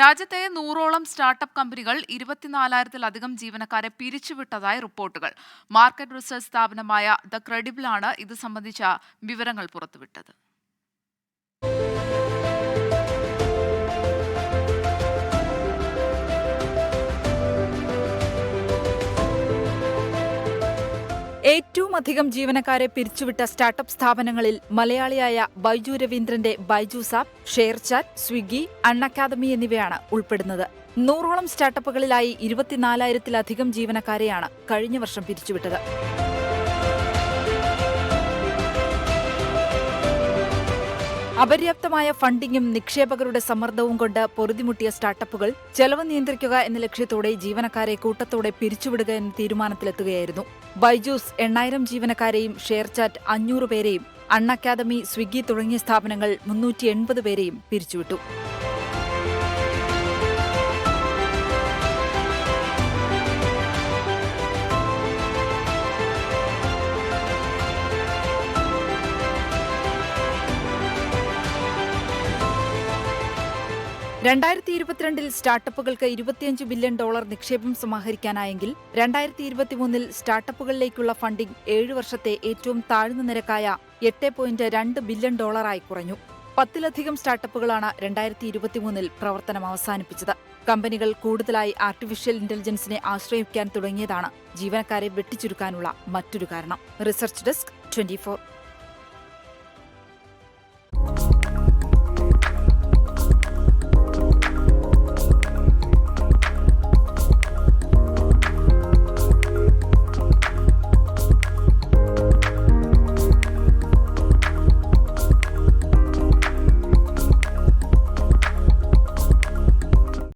രാജ്യത്തെ നൂറോളം സ്റ്റാർട്ടപ്പ് കമ്പനികൾ ഇരുപത്തിനാലായിരത്തിലധികം ജീവനക്കാരെ പിരിച്ചുവിട്ടതായി റിപ്പോർട്ടുകൾ. മാർക്കറ്റ് റിസർച്ച് സ്ഥാപനമായ ദ ക്രെഡിബിളാണ് ഇത് സംബന്ധിച്ച വിവരങ്ങൾ പുറത്തുവിട്ടത്. ഏറ്റവും അധികം ജീവനക്കാരെ പിരിച്ചുവിട്ട സ്റ്റാർട്ടപ്പ് സ്ഥാപനങ്ങളിൽ മലയാളിയായ ബൈജു രവീന്ദ്രന്റെ ബൈജൂസ് ആപ്പ് ഷെയർചാറ്റ് സ്വിഗ്ഗി അൺഅക്കാദമി എന്നിവയാണ് ഉൾപ്പെടുന്നത്. നൂറോളം സ്റ്റാർട്ടപ്പുകളിലായി ഇരുപത്തിനാലായിരത്തിലധികം ജീവനക്കാരെയാണ് കഴിഞ്ഞ വർഷം പിരിച്ചുവിട്ടത്. അപര്യാപ്തമായ ഫണ്ടിങ്ങും നിക്ഷേപകരുടെ സമ്മർദ്ദവും കൊണ്ട് പൊറുതിമുട്ടിയ സ്റ്റാർട്ടപ്പുകൾ ചെലവ് നിയന്ത്രിക്കുക എന്ന ലക്ഷ്യത്തോടെ ജീവനക്കാരെ കൂട്ടത്തോടെ പിരിച്ചുവിടുക എന്ന തീരുമാനത്തിലെത്തുകയായിരുന്നു. ബൈജൂസ് എണ്ണായിരം ജീവനക്കാരെയും ഷെയർചാറ്റ് അഞ്ഞൂറ് പേരെയും അൺ അക്കാദമി സ്വിഗ്ഗി തുടങ്ങിയ സ്ഥാപനങ്ങൾ മുന്നൂറ്റി എൺപത് പേരെയും പിരിച്ചുവിട്ടു. രണ്ടായിരത്തി ഇരുപത്തിരണ്ടിൽ സ്റ്റാർട്ടപ്പുകൾക്ക് ഇരുപത്തിയഞ്ച് ബില്യൺ ഡോളർ നിക്ഷേപം സമാഹരിക്കാനായെങ്കിൽ രണ്ടായിരത്തി ഇരുപത്തിമൂന്നിൽ സ്റ്റാർട്ടപ്പുകളിലേക്കുള്ള ഫണ്ടിംഗ് ഏഴ് വർഷത്തെ ഏറ്റവും താഴ്ന്ന നിരക്കായ എട്ട് പോയിന്റ് രണ്ട് ബില്യൺ ഡോളറായി കുറഞ്ഞു. പത്തിലധികം സ്റ്റാർട്ടപ്പുകളാണ് രണ്ടായിരത്തി ഇരുപത്തിമൂന്നിൽ പ്രവർത്തനം അവസാനിപ്പിച്ചത്. കമ്പനികൾ കൂടുതലായി ആർട്ടിഫിഷ്യൽ ഇന്റലിജൻസിനെ ആശ്രയിക്കാൻ തുടങ്ങിയതാണ് ജീവനക്കാരെ വെട്ടിച്ചുരുക്കാനുള്ള മറ്റൊരു കാരണം. Research desk twenty